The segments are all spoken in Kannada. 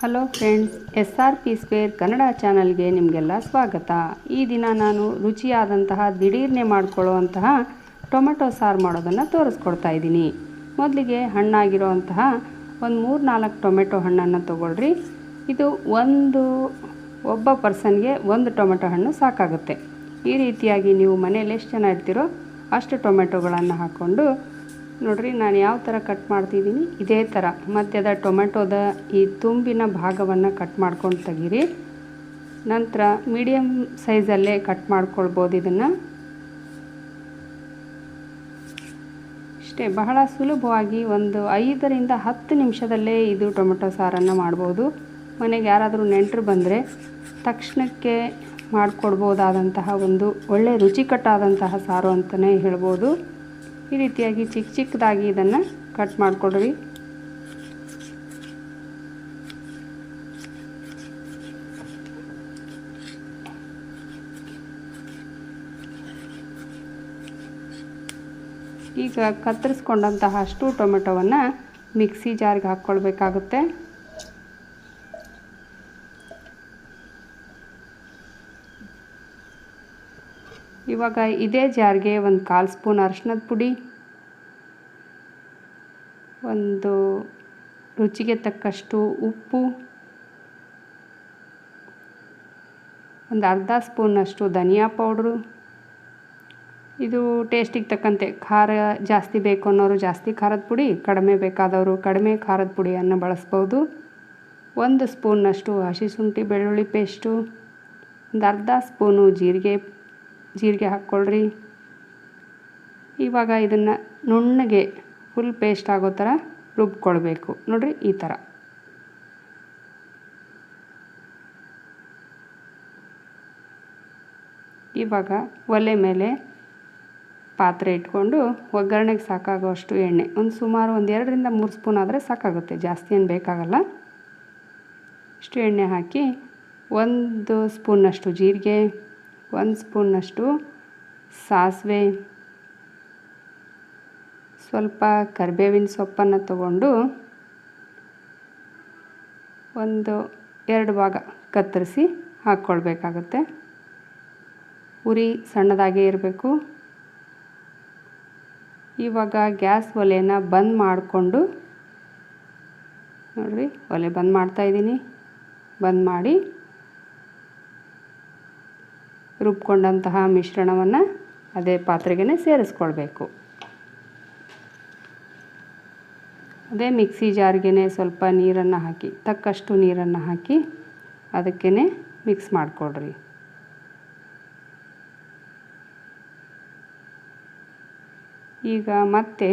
Hello friends S R P square Kannada ಚಾನಲ್ಗೆ ನಿಮಗೆಲ್ಲ ಸ್ವಾಗತ. ಈ ದಿನ ನಾನು ರುಚಿಯಾದಂತಹ ದಿಢೀರ್ನೆ ಮಾಡಿಕೊಳ್ಳುವಂತಹ ಟೊಮೆಟೊ ಸಾರು ಮಾಡೋದನ್ನು ತೋರಿಸ್ಕೊಡ್ತಾ ಇದ್ದೀನಿ. ಮೊದಲಿಗೆ ಹಣ್ಣಾಗಿರುವಂತಹ ಒಂದು ಮೂರು ನಾಲ್ಕು ಟೊಮೆಟೊ ಹಣ್ಣನ್ನು ತೊಗೊಳ್ರಿ. ಇದು ಒಂದು, ಒಬ್ಬ ಪರ್ಸನ್ಗೆ ಒಂದು ಟೊಮೆಟೊ ಹಣ್ಣು ಸಾಕಾಗುತ್ತೆ. ಈ ರೀತಿಯಾಗಿ ನೀವು ಮನೇಲಿ ಎಷ್ಟು ಜನ ಇರ್ತೀರೋ ಅಷ್ಟು ಟೊಮೆಟೊಗಳನ್ನು ಹಾಕ್ಕೊಂಡು ನೋಡ್ರಿ, ನಾನು ಯಾವ ಥರ ಕಟ್ ಮಾಡ್ತಿದ್ದೀನಿ? ಇದೇ ಥರ ಮಧ್ಯದ ಟೊಮೆಟೊದ ಈ ತುಂಬಿನ ಭಾಗವನ್ನು ಕಟ್ ಮಾಡ್ಕೊಂಡು ತೆಗೀರಿ. ನಂತರ ಮೀಡಿಯಮ್ ಸೈಜಲ್ಲೇ ಕಟ್ ಮಾಡ್ಕೊಳ್ಬೋದು ಇದನ್ನು. ಅಷ್ಟೇ ಬಹಳ ಸುಲಭವಾಗಿ ಒಂದು ಐದರಿಂದ ಹತ್ತು ನಿಮಿಷದಲ್ಲೇ ಇದು ಟೊಮೆಟೊ ಸಾರನ್ನು ಮಾಡ್ಬೋದು. ಮನೆಗೆ ಯಾರಾದರೂ ನೆಂಟರು ಬಂದರೆ ತಕ್ಷಣಕ್ಕೆ ಮಾಡಿಕೊಡ್ಬೋದಾದಂತಹ ಒಂದು ಒಳ್ಳೆ ರುಚಿಕಟ್ಟಾದಂತಹ ಸಾರು ಅಂತಲೇ ಹೇಳ್ಬೋದು. ಈ ರೀತಿಯಾಗಿ ಚಿಕ್ಕ ಚಿಕ್ಕದಾಗಿ ಇದನ್ನು ಕಟ್ ಮಾಡಿಕೊಡ್ರಿ ಈಗ ಕತ್ತರಿಸ್ಕೊಂಡಂತಹ ಅಷ್ಟು ಟೊಮೆಟೊವನ್ನು ಮಿಕ್ಸಿ ಜಾರ್ಗೆ ಹಾಕ್ಕೊಳ್ಬೇಕಾಗುತ್ತೆ. ಇವಾಗ ಇದೇ ಜಾರ್ಗೆ ಒಂದು ಕಾಲು ಸ್ಪೂನ್ ಅರಶಿನದ ಪುಡಿ, ಒಂದು ರುಚಿಗೆ ತಕ್ಕಷ್ಟು ಉಪ್ಪು, ಒಂದು ಅರ್ಧ ಸ್ಪೂನಷ್ಟು ಧನಿಯಾ ಪೌಡ್ರು. ಇದು ಟೇಸ್ಟಿಗೆ ತಕ್ಕಂತೆ. ಖಾರ ಜಾಸ್ತಿ ಬೇಕು ಅನ್ನೋರು ಜಾಸ್ತಿ ಖಾರದ ಪುಡಿ, ಕಡಿಮೆ ಬೇಕಾದವರು ಕಡಿಮೆ ಖಾರದ ಪುಡಿಯನ್ನು ಬಳಸ್ಬೋದು. ಒಂದು ಸ್ಪೂನ್ನಷ್ಟು ಹಸಿ ಶುಂಠಿ ಬೆಳ್ಳುಳ್ಳಿ ಪೇಸ್ಟು, ಒಂದು ಅರ್ಧ ಸ್ಪೂನು ಜೀರಿಗೆ ಜೀರಿಗೆ ಹಾಕ್ಕೊಳ್ರಿ. ಇವಾಗ ಇದನ್ನು ನುಣ್ಣಗೆ ಫುಲ್ ಪೇಸ್ಟ್ ಆಗೋ ಥರ ರುಬ್ಕೊಳ್ಬೇಕು. ನೋಡಿರಿ ಈ ಥರ ಇವಾಗ ಒಲೆ ಮೇಲೆ ಪಾತ್ರೆ ಇಟ್ಕೊಂಡು ಒಗ್ಗರಣೆಗೆ ಸಾಕಾಗೋಷ್ಟು ಎಣ್ಣೆ. ಒಂದು ಸುಮಾರು ಒಂದು ಎರಡರಿಂದ ಮೂರು ಸ್ಪೂನ್ ಆದರೆ ಸಾಕಾಗುತ್ತೆ. ಜಾಸ್ತಿ ಏನು ಬೇಕಾಗಲ್ಲ. ಇಷ್ಟು ಎಣ್ಣೆ ಹಾಕಿ ಒಂದು ಸ್ಪೂನ್ನಷ್ಟು ಜೀರಿಗೆ ಒಂದು ಸ್ಪೂನ್ನಷ್ಟು ಸಾಸಿವೆ, ಸ್ವಲ್ಪ ಕರಿಬೇವಿನ ಸೊಪ್ಪನ್ನು ತಗೊಂಡು ಒಂದು ಎರಡು ಭಾಗ ಕತ್ತರಿಸಿ ಹಾಕ್ಕೊಳ್ಬೇಕಾಗುತ್ತೆ. ಉರಿ ಸಣ್ಣದಾಗೇ ಇರಬೇಕು. ಇವಾಗ ಗ್ಯಾಸ್ ಒಲೆಯನ್ನು ಬಂದ್ ಮಾಡಿಕೊಂಡು ನೋಡಿರಿ, ಒಲೆ ಬಂದ್ ಮಾಡ್ತಾಯಿದ್ದೀನಿ ಬಂದ್ ಮಾಡಿ ರುಬ್ಕೊಂಡಂತಹ ಮಿಶ್ರಣವನ್ನು ಅದೇ ಪಾತ್ರೆಗೆ ಸೇರಿಸ್ಕೊಳ್ಬೇಕು. ಅದೇ ಮಿಕ್ಸಿ ಜಾರ್ಗೆ ಸ್ವಲ್ಪ ನೀರನ್ನು ಹಾಕಿ, ತಕ್ಕಷ್ಟು ನೀರನ್ನು ಹಾಕಿ ಅದಕ್ಕೇ ಮಿಕ್ಸ್ ಮಾಡಿಕೊಡ್ರಿ ಈಗ ಮತ್ತೆ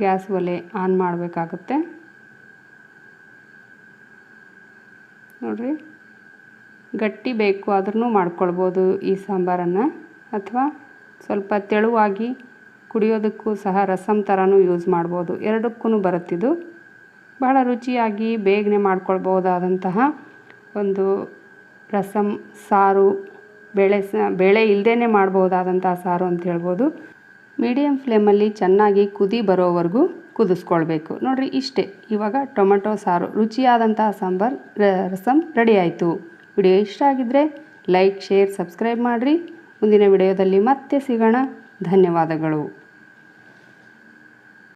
ಗ್ಯಾಸ್ ಒಲೆ ಆನ್ ಮಾಡಬೇಕಾಗುತ್ತೆ. ನೋಡಿರಿ. ಗಟ್ಟಿ ಬೇಕು ಆದ್ರೂ ಮಾಡ್ಕೊಳ್ಬೋದು ಈ ಸಾಂಬಾರನ್ನು. ಅಥವಾ ಸ್ವಲ್ಪ ತೆಳುವಾಗಿ ಕುಡಿಯೋದಕ್ಕೂ ಸಹ ರಸಮ್ ಥರನೂ ಯೂಸ್ ಮಾಡ್ಬೋದು. ಎರಡಕ್ಕೂ ಬರುತ್ತಿದ್ದು ಬಹಳ ರುಚಿಯಾಗಿ ಬೇಗನೆ ಮಾಡ್ಕೊಳ್ಬೋದಾದಂತಹ ಒಂದು ರಸಮ್ ಸಾರು, ಬೇಳೆ ಸ, ಬೇಳೆ ಇಲ್ಲದೇ ಮಾಡ್ಬೋದಾದಂತಹ ಸಾರು ಅಂತ ಹೇಳ್ಬೋದು. ಮೀಡಿಯಮ್ ಫ್ಲೇಮಲ್ಲಿ ಚೆನ್ನಾಗಿ ಕುದಿ ಬರೋವರೆಗೂ ಕುದಿಸ್ಕೊಳ್ಬೇಕು. ನೋಡಿರಿ ಇಷ್ಟೇ. ಇವಾಗ ಟೊಮೆಟೊ ಸಾರು, ರುಚಿಯಾದಂತಹ ಸಾಂಬಾರು ರಸಮ್ ರೆಡಿ ಆಯಿತು. ವಿಡಿಯೋ ಇಷ್ಟ ಆಗಿದ್ದರೆ ಲೈಕ್, ಶೇರ್, ಸಬ್ಸ್ಕ್ರೈಬ್ ಮಾಡಿರಿ. ಮುಂದಿನ ವಿಡಿಯೋದಲ್ಲಿ ಮತ್ತೆ ಸಿಗೋಣ. ಧನ್ಯವಾದಗಳು.